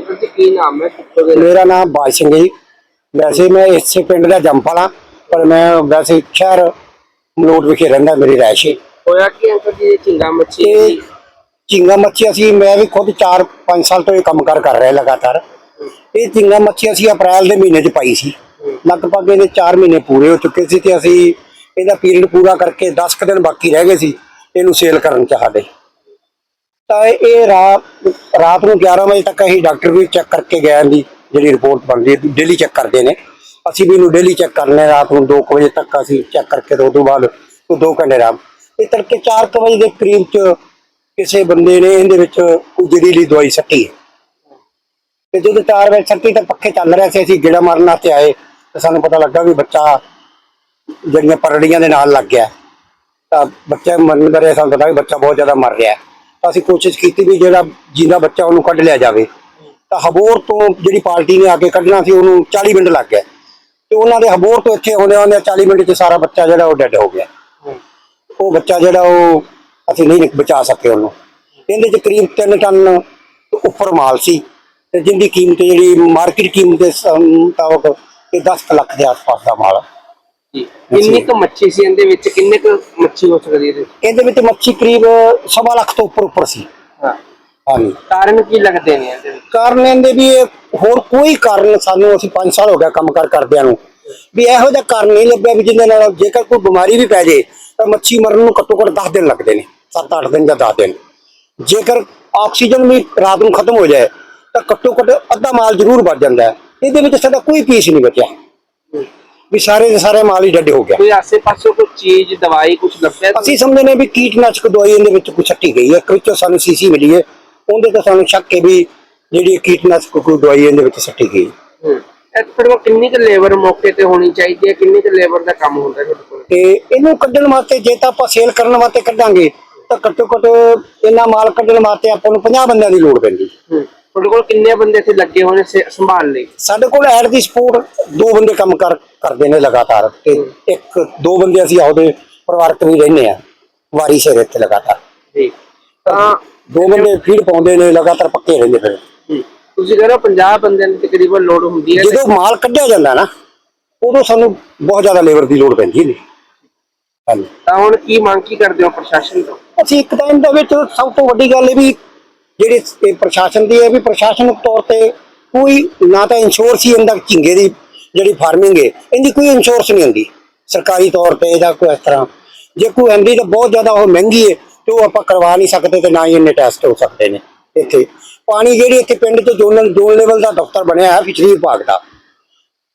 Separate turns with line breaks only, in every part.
Uncle ਜੀ ਕੀ ਨਾਮ ਹੈ? ਕਿੱਥੋਂ ਦੇ
ਮੇਰਾ ਨਾਮ ਬਾਜ ਸਿੰਘ ਜੀ। ਵੈਸੇ ਮੈਂ ਇਸੇ ਪਿੰਡ ਦਾ ਜੰਪਾਲਾ ਪਰ ਮੈਂ ਵੈਸੇ ਸ਼ਹਿਰ ਮਲੋਟ ਵਿਖੇ ਰਹਿੰਦਾ ਮੇਰੀ ਰਿਹਾਇਸ਼ ਹੈ।
ਹੋਇਆ ਕਿ ਅੰਕਲ ਜੀ ਇਹ ਝਿੰਗਾ ਮੱਛੀ
ਇਹ ਝਿੰਗਾ ਮੱਛੀ ਅਸੀਂ ਮੈਂ ਵੀ ਖੁਦ 4-5 ਸਾਲ ਤੋਂ ਇਹ ਕੰਮ ਕਾਰ ਕਰ ਰਿਹਾ ਲਗਾਤਾਰ। ਇਹ ਝਿੰਗਾ ਮੱਛੀ ਅਸੀਂ ਅਪ੍ਰੈਲ ਦੇ ਮਹੀਨੇ 'ਚ ਪਾਈ ਸੀ। ਲਗਭਗ ਇਹਦੇ 4 ਮਹੀਨੇ ਪੂਰੇ ਹੋ ਚੁੱਕੇ ਸੀ ਤੇ ਅਸੀਂ ਇਹਦਾ ਪੀਰੀਅਡ ਪੂਰਾ ਕਰਕੇ 10 ਕੁ ਦਿਨ ਬਾਕੀ ਰਹਿ ਗਏ ਸੀ ਇਹਨੂੰ ਸੇਲ ਕਰਨ 'ਚ ਸਾਡੇ। ਤਾਂ ਇਹ ਰਾਤ ਰਾਤ ਨੂੰ 11 ਵਜੇ ਤੱਕ ਅਸੀਂ ਡਾਕਟਰ ਵੀ ਚੈੱਕ ਕਰਕੇ ਗਏ ਦੀ ਜਿਹੜੀ ਰਿਪੋਰਟ ਬਣਦੀ ਹੈ ਡੇਲੀ ਚੈੱਕ ਕਰਦੇ ਨੇ। ਅਸੀਂ ਵੀ ਇਹਨੂੰ ਡੇਲੀ ਚੈੱਕ ਕਰਨੇ ਰਾਤ ਨੂੰ 2 ਵਜੇ ਤੱਕ ਅਸੀਂ ਚੈੱਕ ਕਰਕੇ ਤੇ ਉਦੋਂ ਬਾਅਦ ਉਹ 2 ਘੰਟੇ ਰਾਮ ਇਹ ਤੜਕੇ 4 ਵਜੇ ਦੇ ਕਰੀਬ ਚ ਕਿਸੇ ਬੰਦੇ ਨੇ ਇਹਦੇ ਵਿੱਚ ਕੋਈ ਜ਼ਹਿਰੀਲੀ ਦਵਾਈ ਸੱਟੀ ਹੈ। ਤੇ ਜਦੋਂ 4 ਵਜੇ ਸੱਟੀ ਤਾਂ ਪੱਖੇ ਚੱਲ ਰਿਹਾ ਸੀ, ਅਸੀਂ ਗੇੜਾ ਮਾਰਨ ਵਾਸਤੇ ਆਏ। ਤੇ ਸਾਨੂੰ ਪਤਾ ਲੱਗਾ ਵੀ ਬੱਚਾ ਜਿਹੜੀਆਂ ਪਰੜੀਆਂ ਦੇ ਨਾਲ ਲੱਗ ਗਿਆ। ਤਾਂ ਬੱਚਾ ਮਰਨ ਰਿਹਾ ਸਾਨੂੰ ਪਤਾ ਵੀ ਬੱਚਾ ਬਹੁਤ ਜ਼ਿਆਦਾ ਮਰ ਰਿਹਾ। ਹੈ। ਅਸੀਂ ਕੋਸ਼ਿਸ਼ ਕੀਤੀ ਵੀ ਜਿਹੜਾ ਜਿੰਦਾ ਬੱਚਾ ਉਹਨੂੰ ਕੱਢ ਲਿਆ ਜਾਵੇ। ਤਾਂ ਹਬੋਰ ਤੋਂ ਜਿਹੜੀ ਪਾਰਟੀ ਨੇ ਆ ਕੇ ਕੱਢਣਾ ਸੀ, ਉਹਨੂੰ 40 ਮਿੰਟ ਲੱਗ ਗਏ। ਤੇ ਉਹਨਾਂ ਦੇ ਹਬੋਰ ਤੋਂ ਇੱਥੇ ਆਉਂਦੇ ਆਉਂਦੇ 40 ਮਿੰਟ 'ਚ ਸਾਰਾ ਬੱਚਾ ਜਿਹੜਾ ਉਹ ਡੈੱਡ ਹੋ ਗਿਆ। ਉਹ ਬੱਚਾ ਜਿਹੜਾ ਉਹ ਅਸੀਂ ਨਹੀਂ ਬਚਾ ਸਕੇ ਉਹਨੂੰ। ਇਹਦੇ 'ਚ ਕਰੀਬ 3 ਟਨ ਉੱਪਰ ਮਾਲ ਸੀ। ਤੇ ਜਿੰਦੀ ਕੀਮਤ ਜਿਹੜੀ ਮਾਰਕੀਟ ਕੀਮਤ ਦੇ ਮੁਤਾਬਕ ਇਹ 10 ਲੱਖ ਦੇ ਆਸ-ਪਾਸ ਦਾ ਮਾਲ
ਕਿੰਨੀ ਕੁ ਮੱਛੀ ਸੀ ਇਹਦੇ ਵਿੱਚ? ਕਿੰਨੇ ਕੁ ਮੱਛੀ ਹੋ ਸਕਦੀ ਇਹਦੇ ਵਿੱਚ?
ਇਹਦੇ ਵਿੱਚ ਮੱਛੀ ਕਰੀਬ ਸਵਾ ਲੱਖ ਤੋਂ ਉੱਪਰ ਉੱਪਰ ਸੀ।
ਹਾਂ।
ਹਾਂਜੀ।
ਕਾਰਨ ਕੀ ਲੱਗਦੇ ਨੇ ਇਹਦੇ ਵਿੱਚ?
ਕਾਰਨ ਇਹਦੇ ਵੀ ਹੋਰ ਕੋਈ ਕਾਰਨ ਸਾਨੂੰ ਅਸੀਂ 5 ਸਾਲ ਹੋ ਗਿਆ ਕੰਮ ਕਰ ਕਰਦਿਆਂ ਨੂੰ। ਵੀ ਇਹੋ ਜਿਹਾ ਕਾਰਨ ਨਹੀਂ ਲੱਭਿਆ ਵੀ ਜਿਹਦੇ ਨਾਲ ਜੇਕਰ ਕੋਈ ਬਿਮਾਰੀ ਵੀ ਪੈ ਜੇ ਤਾਂ ਮੱਛੀ ਮਰਨ ਨੂੰ ਘੱਟੋ ਘੱਟ 10 ਦਿਨ ਲੱਗਦੇ ਨੇ 7-8 ਦਿਨ ਜਾਂ 10 ਦਿਨ। ਜੇਕਰ ਆਕਸੀਜਨ ਵੀ ਰਾਤ ਨੂੰ ਖਤਮ ਹੋ ਜਾਏ ਤਾਂ ਘੱਟੋ ਘੱਟ ਅੱਧਾ ਮਾਲ ਜ਼ਰੂਰ ਬਚ ਜਾਂਦਾ ਹੈ। ਇਹਦੇ ਵਿੱਚ ਸਾਡਾ ਕੋਈ ਪੀਸ ਨਹੀਂ ਬਚਿਆ। ਵੀ ਸਾਰੇ ਦੇ ਸਾਰੇ ਮਾਲ ਹੀ ਡੱਡੇ ਹੋ ਗਿਆ
ਕੋਈ ਆਸੇ ਪਾਸੇ ਕੋਈ ਚੀਜ਼ ਦਵਾਈ ਕੁਝ ਲੱਭਿਆ
ਅਸੀਂ ਸਮਝਦੇ ਨੇ ਵੀ ਕੀਟਨਾਸ਼ਕ ਦਵਾਈ ਇਹਦੇ ਵਿੱਚ ਕੁਛ ਛੱਟੀ ਗਈ ਹੈ। ਵਿੱਚੋਂ ਸਾਨੂੰ ਸੀਸੀ ਮਿਲੀ ਹੈ। ਉਹਦੇ ਤੇ ਸਾਨੂੰ ਸ਼ੱਕ ਹੈ ਵੀ ਜਿਹੜੀ ਕੀਟਨਾਸ਼ਕ ਕੋਈ ਦਵਾਈ ਇਹਦੇ ਵਿੱਚ ਛੱਟੀ ਗਈ।
ਕੋਲ ਕਿੰਨੀ ਕੁ ਲੇਬਰ ਮੌਕੇ ਤੇ ਹੋਣੀ ਚਾਹੀਦੀ ਹੈ? ਕਿੰਨੀ ਕੁ ਲੇਬਰ ਦਾ ਕੰਮ ਹੁੰਦਾ ਤੁਹਾਡੇ ਕੋਲ?
ਤੇ ਇਹਨੂੰ ਕੱਢਣ ਵਾਸਤੇ ਜੇ ਤਾਂ ਆਪਾਂ ਸੇਲ ਕਰਨ ਵਾਸਤੇ ਕੱਢਾਂਗੇ ਤਾਂ ਘੱਟੋ ਘੱਟ ਇਹਨਾਂ ਮਾਲ ਕੱਢਣ ਵਾਸਤੇ ਆਪਾਂ ਨੂੰ 50 ਬੰਦਿਆਂ ਦੀ ਲੋੜ ਪੈਂਦੀ।
ਹੂੰ। ਤੁਹਾਡੇ ਕੋਲ ਕਿੰਨੇ ਬੰਦੇ ਇੱਥੇ ਲੱਗੇ ਹੋਏ ਨੇ ਸੇ- ਸੰਭਾਲ ਲਈ?
ਸਾਡੇ ਕੋਲ ਐਡ ਦੀ ਸਪੋਰਟ ਦੋ ਬੰਦੇ ਕੰਮ ਕਰ ਕਰਦੇ ਨੇ ਲਗਾਤਾਰ ਤੇ ਇੱਕ ਦੋ ਬੰਦੇ ਅਸੀਂ ਆਪਦੇ ਪਰਿਵਾਰਕ ਵੀ ਰਹਿੰਦੇ ਆ ਵਾਰੀ ਸਿਰ ਇੱਥੇ ਲਗਾਤਾਰ।
ਜੀ। ਤਾਂ
ਦੋ ਬੰਦੇ ਫੀਡ ਪਾਉਂਦੇ ਨੇ ਲਗਾਤਾਰ ਪੱਕੇ ਰਹਿੰਦੇ ਫਿਰ।
ਹੂੰ, ਤੁਸੀਂ ਕਹਿੰਦੇ 50 ਬੰਦਿਆਂ ਦੀ ਤਕਰੀਬਨ ਲੋਡ ਹੁੰਦੀ ਹੈ।
ਜਦੋਂ ਮਾਲ ਕੱਢਿਆ ਜਾਂਦਾ ਨਾ ਉਦੋਂ ਸਾਨੂੰ ਬਹੁਤ ਜ਼ਿਆਦਾ ਲੇਬਰ ਦੀ ਲੋੜ ਪੈਂਦੀ ਹੈ ਹਾਂਜੀ।
ਤਾਂ ਹੁਣ ਕੀ ਮੰਗ ਕੀ ਕਰਦੇ ਹੋ ਪ੍ਰਸ਼ਾਸਨ ਤੋਂ?
ਅਸੀਂ ਇੱਕ ਤਾਂ ਇਹਦੇ ਵਿੱਚ ਸਭ ਤੋਂ ਵੱਡੀ ਗੱਲ ਇਹ ਵੀ ਜਿਹੜੀ ਇਹ ਪ੍ਰਸ਼ਾਸਨ ਦੀ ਹੈ ਵੀ ਪ੍ਰਸ਼ਾਸਨਿਕ ਤੌਰ ਤੇ ਕੋਈ ਨਾ ਤਾਂ ਇੰਸ਼ੋਰੈਂਸ ਹੀ ਇਹਦਾ ਝਿੰਗੇ ਦੀ ਜਿਹੜੀ ਫਾਰਮਿੰਗ ਹੈ, ਇਹਦੀ ਕੋਈ ਇੰਸ਼ੋਰੈਂਸ ਨਹੀਂ ਹੁੰਦੀ। ਸਰਕਾਰੀ ਤੌਰ ਤੇ ਜਾਂ ਕੋਈ ਇਸ ਤਰ੍ਹਾਂ। ਜੇ ਕੋਈ ਹੁੰਦੀ ਤਾਂ ਬਹੁਤ ਜ਼ਿਆਦਾ ਉਹ ਮਹਿੰਗੀ ਹੈ, ਤੇ ਉਹ ਆਪਾਂ ਕਰਵਾ ਨਹੀਂ ਸਕਦੇ ਤੇ ਨਾ ਹੀ ਇੰਨੇ ਟੈਸਟ ਹੋ ਸਕਦੇ ਨੇ ਇੱਥੇ। ਪਾਣੀ ਜਿਹੜੀ ਇੱਥੇ ਪਿੰਡ 'ਚ ਜ਼ੋਨਲ ਜ਼ੋਨ ਲੈਵਲ ਦਾ ਦਫ਼ਤਰ ਬਣਿਆ ਹੈ ਫਿਸ਼ਰੀ ਵਿਭਾਗ ਦਾ।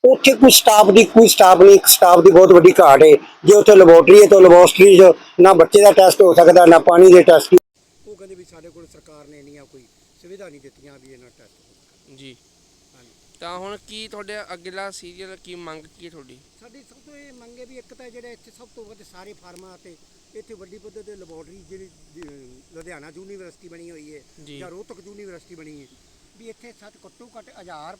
ਉੱਥੇ ਕੋਈ ਸਟਾਫ ਦੀ ਕੋਈ ਸਟਾਫ ਨਹੀਂ ਸਟਾਫ ਦੀ ਬਹੁਤ ਵੱਡੀ ਘਾਟ ਹੈ। ਜੇ ਉੱਥੇ ਲੈਬੋਰਟਰੀ ਹੈ ਤਾਂ ਲੈਬੋਰਟਰੀ 'ਚ ਨਾ ਬੱਚੇ ਦਾ ਟੈਸਟ ਹੋ ਸਕਦਾ, ਨਾ ਪਾਣੀ ਦੇ ਟੈਸਟ ਉਹ ਕਹਿੰਦੇ ਵੀ ਸਾਡੇ ਕੋਲ ਸਰਕਾਰ ਨੇ ਇੰਨੀਆਂ ਕੋਈ ਸੁਵਿਧਾ ਨਹੀਂ ਦਿੱਤੀਆਂ ਵੀ ਇਹਨਾਂ ਟੈਸਟ
ਜੀ। ਤਾਂ ਹੁਣ ਕੀ ਤੁਹਾਡੇ ਅਗਲਾ ਸੀਰੀਅਲ ਕੀ ਮੰਗ ਕੀ ਤੁਹਾਡੀ?
ਸਾਡੀ ਸਭ ਤੋਂ ਇਹ ਮੰਗੇ ਵੀ ਇੱਕ ਤਾਂ ਜਿਹੜੇ ਇੱਥੇ ਸਭ ਤੋਂ ਵੱਧ ਸਾਰੇ ਫਾਰਮਾਂ ਤੇ ਇੱਥੇ ਵੱਡੀ ਪੱਧਰ ਤੇ ਲੈਬੋਰਟਰੀ ਜਿਹੜੀ ਅਹ, ਲੁਧਿਆਣਾ ਯੂਨੀਵਰਸਿਟੀ ਬਣੀ ਹੋਈ ਹੈ
ਜੀ।
ਜਾਂ ਰੋਹਤਕ ਯੂਨੀਵਰਸਿਟੀ ਬਣੀ ਹੈ ਵੀ ਇੱਥੇ ਸੱਤ ਘੱਟੋ ਘੱਟ 1000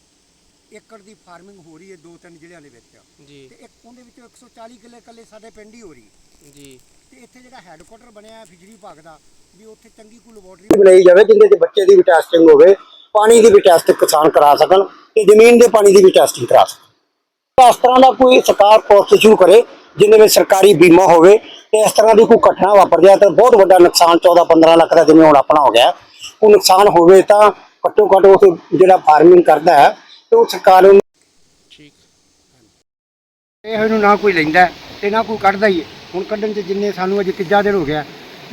ਏਕੜ ਦੀ ਫਾਰਮਿੰਗ ਹੋ ਰਹੀ ਹੈ ਦੋ ਤਿੰਨ ਜ਼ਿਲ੍ਹਿਆਂ ਦੇ ਵਿੱਚ।
ਜੀ।
ਤੇ ਇੱਕ ਉਹਦੇ ਵਿੱਚੋਂ 140 ਕਿੱਲੇ ਕੱਲੇ ਸਾਡੇ ਪਿੰਡ ਹੀ ਹੋ ਰਹੀ ਹੈ।
ਜੀ।
ਤੇ ਇੱਥੇ ਜਿਹੜਾ ਹੈੱਡਕੁਆਟਰ ਬਣਿਆ ਹੈ ਫਿਸ਼ਰੀ ਵਿਭਾਗ ਦਾ ਵੀ ਉੱਥੇ ਚੰਗੀ ਕੋਈ ਲੈਬੋਰਟਰੀ ਬਣਾਈ ਜਾਵੇ ਜਿੰਦੇ ਚ ਬੱਚੇ ਦੀ ਵੀ ਟੈਸਟਿੰਗ ਹੋਵੇ ਪਾਣੀ ਦੀ ਵੀ ਟੈਸਟ ਕਿਸਾਨ ਕਰਾ ਸਕਣ ਤੇ ਜ਼ਮੀਨ ਦੇ ਪਾਣੀ ਦੀ ਵੀ ਟੈਸਟਿੰਗ ਕਰਾ ਸਕਣ। ਇਸ ਤਰ੍ਹਾਂ ਦਾ ਕੋਈ ਸਰਕਾਰ ਪਾਲਿਸੀ ਸ਼ੁਰੂ ਕਰੇ ਜਿਹਦੇ ਵਿੱਚ ਸਰਕਾਰੀ ਬੀਮਾ ਹੋਵੇ ਤੇ ਇਸ ਤਰ੍ਹਾਂ ਦੀ ਕੋਈ ਘਟਨਾ ਵਾਪਰ ਜਾਏ ਤਾਂ ਬਹੁਤ ਵੱਡਾ ਨੁਕਸਾਨ 14 15 ਲੱਖ ਦਾ ਜਿਵੇਂ ਹੁਣ ਆਪਣਾ ਹੋ ਗਿਆ। ਉਹ ਨੁਕਸਾਨ ਹੋਵੇ ਤਾਂ ਘੱਟੋ ਘੱਟ ਉਹ ਜਿਹੜਾ ਫਾਰਮਿੰਗ ਕਰਦਾ ਹੈ ਤੇ ਉਹ ਸਰਕਾਰ ਨੂੰ
ਠੀਕ।
ਇਹ ਇਹਨੂੰ ਨਾ ਕੋਈ ਲੈਂਦਾ ਤੇ ਨਾ ਕੋਈ ਕੱਢਦਾ ਹੀ ਹੈ। ਹੁਣ ਕੱਢਣ ਚ ਜਿੰਨੇ ਸਾਨੂੰ ਅਜੇ ਤੀਜਾ ਦਿਨ ਹੋ ਗਿਆ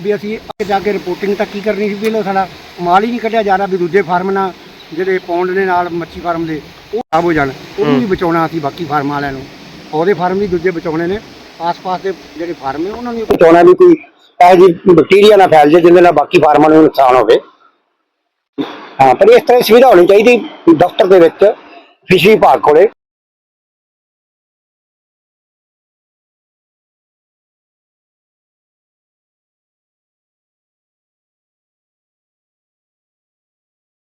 ਵੀ ਅਸੀਂ ਅੱਗੇ ਜਾ ਕੇ ਰਿਪੋਰਟਿੰਗ ਤਾਂ ਕੀ ਕਰਨੀ ਸੀ ਪਹਿਲਾਂ ਸਾਡਾ ਮਾਲ ਹੀ ਨਹੀਂ ਕੱਢਿਆ ਜਾ ਰਿਹਾ ਵੀ ਦੂਜੇ ਫਾਰਮ ਨਾਲ ਜਿਹੜੇ ਪੌਂਡ ਦੇ ਨਾਲ ਮੱਛੀ ਫਾਰਮ ਦੇ ਉਹ ਖਰਾਬ ਹੋ ਜਾਣ ਉਹਨੂੰ ਵੀ ਬਚਾਉਣਾ ਅਸੀਂ ਬਾਕੀ ਫਾਰਮ ਵਾਲਿਆਂ ਨੂੰ। ਉਹਦੇ ਫਾਰਮ ਵੀ ਦੂਜੇ ਬਚਾਉਣੇ ਨੇ ਆਸ-ਪਾਸ ਦੇ ਜਿਹੜੇ ਫਾਰਮ ਨੇ ਉਹਨਾਂ ਨੂੰ ਬਚਾਉਣਾ ਵੀ ਕੋਈ ਇਹ ਜੀ ਬੈਕਟੀਰੀਆ ਨਾ ਫੈਲ ਜਾਏ ਜਿਹਦੇ ਨਾਲ ਬਾਕੀ ਫਾਰਮਾਂ ਨੂੰ ਨੁਕਸਾਨ ਹੋਵੇ। ਹਾਂ ਪਰ ਇਸ ਤਰ੍ਹਾਂ ਦੀ ਸੁਵਿਧਾ ਹੋਣੀ ਚਾਹੀਦੀ ਦਫ਼ਤਰ ਦੇ ਵਿੱਚ ਫਿਸ਼ਰੀ ਵਿਭਾਗ ਕੋਲੇ।